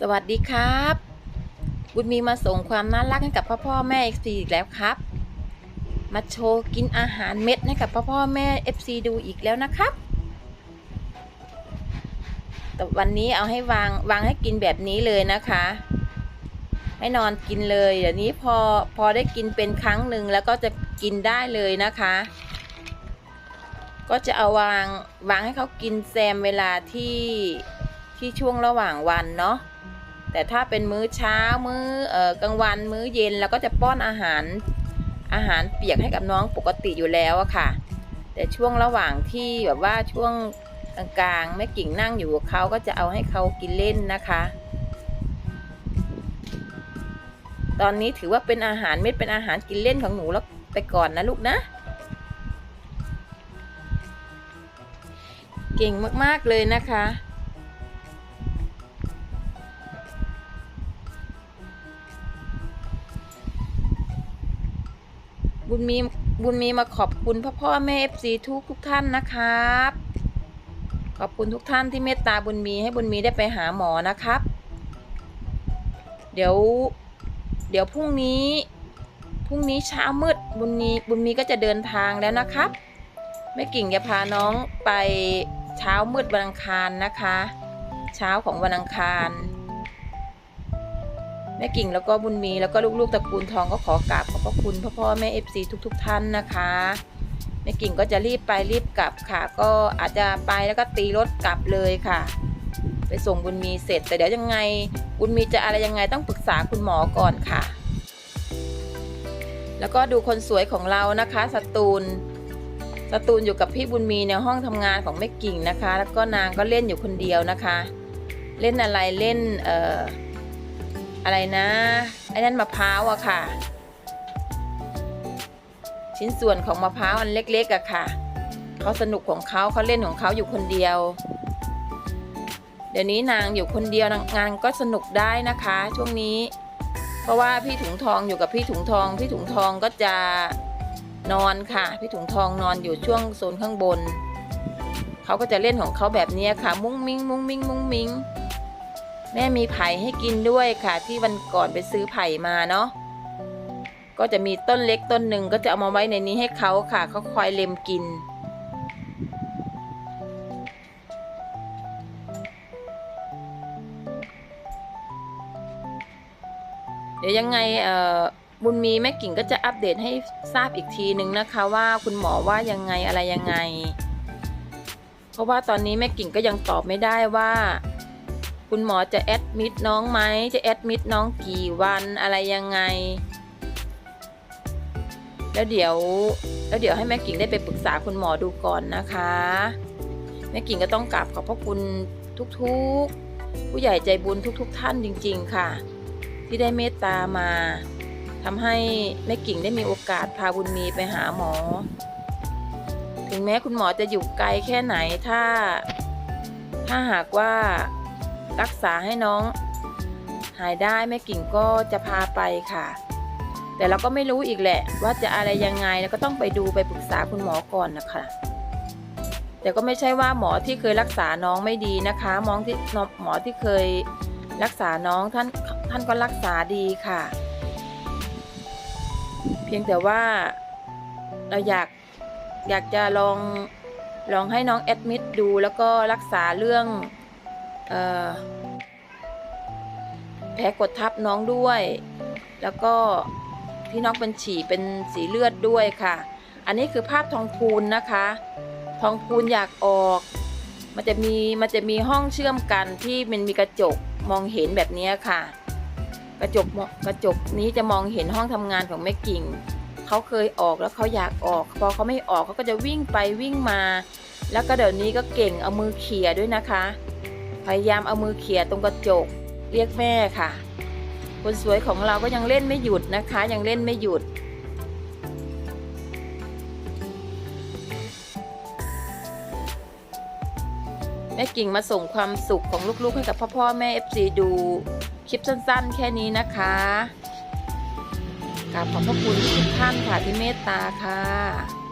สวัสดีครับ บุญมีมาส่งความน่ารักให้กับพ่อพ่อแม่ FC อีกแล้วครับ มาโชว์กินอาหารเม็ดให้กับพ่อพ่อแม่ FC ดูอีกแล้วนะครับ แต่วันนี้เอาให้วางวางให้กินแบบนี้เลยนะคะ ให้นอนกินเลยเดี๋ยวนี้พอพอได้กินเป็นครั้งหนึ่งแล้วก็จะกินได้เลยนะคะ ก็จะเอาวางวางให้เขากินแซมเวลาที่ที่ช่วงระหว่างวันเนาะ แต่ถ้าเป็นมื้อเช้ามื้อเอ่อกลางวันมื้อเย็นเราก็จะป้อนอาหารอาหารเปียกให้กับน้องปกติอยู่แล้วอะค่ะ แต่ช่วงระหว่างที่แบบว่าช่วงกลางๆแม่กิ่งนั่งอยู่กับเขาก็จะเอาให้เขากินเล่นนะคะ ตอนนี้ถือว่าเป็นอาหารเม็ดเป็นอาหารกินเล่นของหนูแล้วไปก่อนนะลูกนะ เก่งมากๆเลยนะคะ บุญมีบุญมีมาขอบคุณพ่อพ่อแม่เอฟซีทุกทุกท่านนะครับ ขอบคุณทุกท่านที่เมตตาบุญมีให้บุญมีได้ไปหาหมอนะครับ เดี๋ยว เดี๋ยวพรุ่งนี้พรุ่งนี้เช้ามืดบุญมีบุญมีก็จะเดินทางแล้วนะครับแม่กิ่งจะพาน้องไปเช้ามืดวันอังคารนะคะ เช้าของวันอังคาร แม่กิ่งแล้วก็บุญมีแล้วก็ลูกๆตระกูลทองก็ขอกราบขอบพระคุณพ่อพ่อแม่เอฟซีทุก ๆ ท่านนะคะแม่กิ่งก็จะรีบไปรีบกลับค่ะ ก็อาจจะไปแล้วก็ตีรถกลับเลยค่ะ ไปส่งบุญมีเสร็จ แต่เดี๋ยวยังไง บุญมีจะอะไรยังไงต้องปรึกษาคุณหมอก่อนค่ะ แล้วก็ดูคนสวยของเรานะคะสตูลสตูนอยู่กับพี่บุญมีในห้องทำงานของแม่กิ่งนะคะ แล้วก็นางก็เล่นอยู่คนเดียวนะคะ เล่นอะไรเล่นเอ่อ อะไรนะไอ้นั่นมะพร้าวอะค่ะ ชิ้นส่วนของมะพร้าวอันเล็กๆอะค่ะเขาสนุกของเขาเขาเล่นของเขาอยู่คนเดียว เดี๋ยวนี้นางอยู่คนเดียวนางงานก็สนุกได้นะคะ ช่วงนี้ เพราะว่าพี่ถุงทองอยู่กับพี่ถุงทอง พี่ถุงทองก็จะนอนค่ะ พี่ถุงทองนอนอยู่ช่วงโซนข้างบนเขาก็จะเล่นของเขาแบบนี้ค่ะ มุ้งมิ้งมุ้งมิ้งมุ้งมิ้ง แม่มีไผ่ให้กินด้วยค่ะ ที่วันก่อนไปซื้อไผ่มาเนาะก็จะมีต้นเล็กต้นหนึ่งก็จะเอามาไว้ในนี้ให้เขาค่ะเขาคอยเล็มกิน เดี๋ยวยังไงเอ่อบุญมีแม่กิ่งก็จะอัปเดตให้ทราบอีกทีนึงนะคะ ว่าคุณหมอว่ายังไงอะไรยังไง เพราะว่าตอนนี้แม่กิ่งก็ยังตอบไม่ได้ว่า คุณหมอจะแอดมิดน้องไหมจะแอดมิดน้องกี่วันอะไรยังไง แล้วเดี๋ยวแล้วเดี๋ยวให้แม่กิ่งได้ไปปรึกษาคุณหมอดูก่อนนะคะ แม่กิ่งก็ต้องกราบขอบพระคุณทุกๆ ผู้ใหญ่ใจบุญทุกๆท่านจริง ๆ ค่ะ ที่ได้เมตตามาทำให้แม่กิ่งได้มีโอกาสพาบุญมีไปหาหมอ ถึงแม้คุณหมอจะอยู่ไกลแค่ไหนถ้า ถ้าหากว่า รักษาให้น้อง หายได้แม่กิ่งก็จะพาไปค่ะ แต่เราก็ไม่รู้อีกแหละ ว่าจะอะไรยังไงแล้วก็ต้องไปดูไปปรึกษาคุณหมอก่อนนะคะ แต่ก็ไม่ใช่ว่าหมอที่เคยรักษาน้องไม่ดีนะคะมองที่หมอที่เคยรักษาน้องท่านท่านก็รักษาดีค่ะ เพียงแต่ว่าเราอยากอยากจะลองลองให้น้องแอดมิดดูแล้วก็รักษาเรื่อง แผลกดทับน้องด้วย แล้วก็ที่น้องเป็นฉี่เป็นสีเลือดด้วยค่ะ อันนี้คือภาพทองพูนนะคะ ทองพูนอยากออก มันจะมีมันจะมีห้องเชื่อมกันที่มันมีกระจกมองเห็นแบบนี้ค่ะ กระจกกระจกนี้จะมองเห็นห้องทำงานของแม่กิ่งเขาเคยออกแล้วเขาอยากออก พอเขาไม่ออกเขาก็จะวิ่งไปวิ่งมา แล้วก็เดี๋ยวนี้ก็เก่งเอามือเขี่ยด้วยนะคะ พยายามเอามือเขี่ยตรงกระจก เรียกแม่ค่ะ คนสวยของเราก็ยังเล่นไม่หยุดนะคะ ยังเล่นไม่หยุด แม่กิ่งมาส่งความสุขของลูกๆให้กับพ่อพ่อแม่ FC ดูคลิปสั้นๆ แค่นี้นะคะกราบขอบพระคุณทุกท่านค่ะที่เมตตาค่ะ